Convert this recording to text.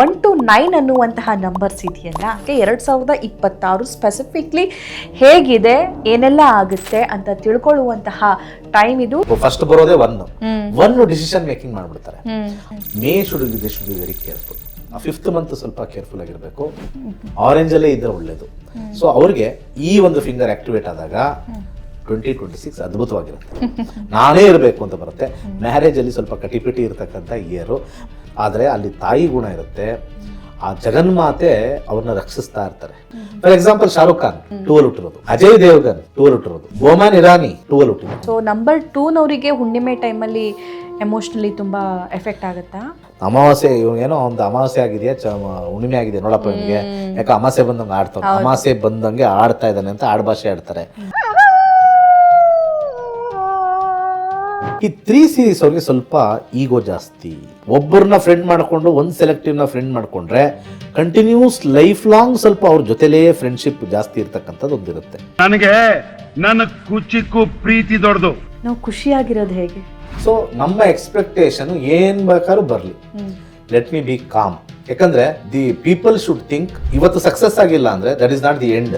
One two nine ಅನ್ನುವಂತಹ numbers ಇದೆಯಲ್ಲ ಎರಡು ಸಾವಿರದ ಇಪ್ಪತ್ತಾರು ಸ್ಪೆಸಿಫಿಕ್ಲಿ ಹೇಗಿದೆ ಏನೆಲ್ಲ ಆಗುತ್ತೆ ಅಂತ ತಿಳ್ಕೊಳ್ಳುವಂತಹ ಟೈಮ್ ಇದು. ಫಸ್ಟ್ ಬರೋದೇ ಒನ್. ಒನ್ ಡಿಸಿಷನ್ ಮೇಕಿಂಗ್ ಮಾಡ್ಬಿಡ್ತಾರೆ. May should should be very careful fifth month ಸ್ವಲ್ಪ ಕೇರ್ಫುಲ್ ಆಗಿರಬೇಕು. ಆರೆಂಜ್ ಅಲ್ಲೇ ಇದ್ರೆ ಒಳ್ಳೇದು. ಸೊ ಅವ್ರಿಗೆ ಈ ಒಂದು ಫಿಂಗರ್ ಆಕ್ಟಿವೇಟ್ ಆದಾಗ ಟ್ವೆಂಟಿ ಟ್ವೆಂಟಿ ಸಿಕ್ಸ್ ಅದ್ಭುತವಾಗಿರುತ್ತೆ. ನಾನೇ ಇರಬೇಕು ಅಂತ ಬರುತ್ತೆ. ಮ್ಯಾರೇಜ್ ಅಲ್ಲಿ ಸ್ವಲ್ಪ ಕಟಿಪಿಟಿ ಇರತಕ್ಕಂಥ ಇಯರು ಆದರೆ ಅಲ್ಲಿ ತಾಯಿ ಗುಣ ಇರುತ್ತೆ. ಆ ಜಗನ್ಮಾತೆ ಅವ್ರನ್ನ ರಕ್ಷಿಸ್ತಾ ಇರ್ತಾರೆ. ಫಾರ್ ಎಕ್ಸಾಂಪಲ್ ಶಾರುಖ್ ಖಾನ್ ಟೂಲ್ ಹುಟ್ಟಿರೋದು ಅಜಯ್ ದೇವ್ಗನ್ ಟೂಲ್ ಹುಟ್ಟಿರೋದು ಬೋಮಾನ್ ಇರಾನಿ ಟೂಲ್ ಹುಟ್ಟಿರೋದು ಸೊ ನಂಬರ್ ಟೂನವರಿಗೆ ಹುಣ್ಣಿಮೆ ಟೈಮಲ್ಲಿ ಎಮೋಷ್ನಲಿ ತುಂಬಾ ಎಫೆಕ್ಟ್ ಆಗುತ್ತಾ? ಅಮಾವಾಸ್ಯೆ ಏನೋ ಒಂದು ಅಮಾವಾಸ್ಯೆ ಆಗಿದೆಯಾ? ಚ ಹುಣ್ಣಿಮೆ ಆಗಿದೆ ನೋಡಪ್ಪ ಇವನಿಗೆ. ಯಾಕೆ ಅಮಾಸೆ ಬಂದಂಗೆ ಆಡ್ತಾನೆ ಅಮಾಸೆ ಬಂದಂಗೆ ಆಡ್ತಾ ಇದ್ದಾನೆ ಅಂತ ಆಡ್ಭಾಷೆ ಆಡ್ತಾರೆ. ಈ ತ್ರೀ ಸೀರೀಸ್ ಅವ್ರಿಗೆ ಸ್ವಲ್ಪ ಈಗೋ ಜಾಸ್ತಿ. ಒಬ್ಬರನ್ನ ಫ್ರೆಂಡ್ ಮಾಡ್ಕೊಂಡು ಒಂದು ಸೆಲೆಕ್ಟಿವ್ನ ಫ್ರೆಂಡ್ ಮಾಡ್ಕೊಂಡ್ರೆ ಕಂಟಿನ್ಯೂಸ್ ಲೈಫ್ ಲಾಂಗ್ ಸ್ವಲ್ಪ ಅವ್ರ ಜೊತೆಲೇ ಫ್ರೆಂಡ್ಶಿಪ್ ಜಾಸ್ತಿ ಇರ್ತಕ್ಕಂಥದ್ದು ಒಂದಿರುತ್ತೆ ನನಗೆ ನನ್ನ ಕುಚಿಕ್ಕೂ ಪ್ರೀತಿ ದೊಡ್ಡದು. ನಾವು ಖುಷಿಯಾಗಿರೋದು ಹೇಗೆ? ಸೊ ನಮ್ಮ ಎಕ್ಸ್ಪೆಕ್ಟೇಷನ್ ಏನ್ ಬೇಕಾದ್ರೂ ಬರಲಿ. ಲೆಟ್ ಮಿ ಬಿ ಕಾಮ್ ಯಾಕಂದ್ರೆ ದಿ ಪೀಪಲ್ ಶುಡ್ ಥಿಂಕ್ ಇವತ್ತು ಸಕ್ಸಸ್ ಆಗಿಲ್ಲ ಅಂದ್ರೆ that is not the end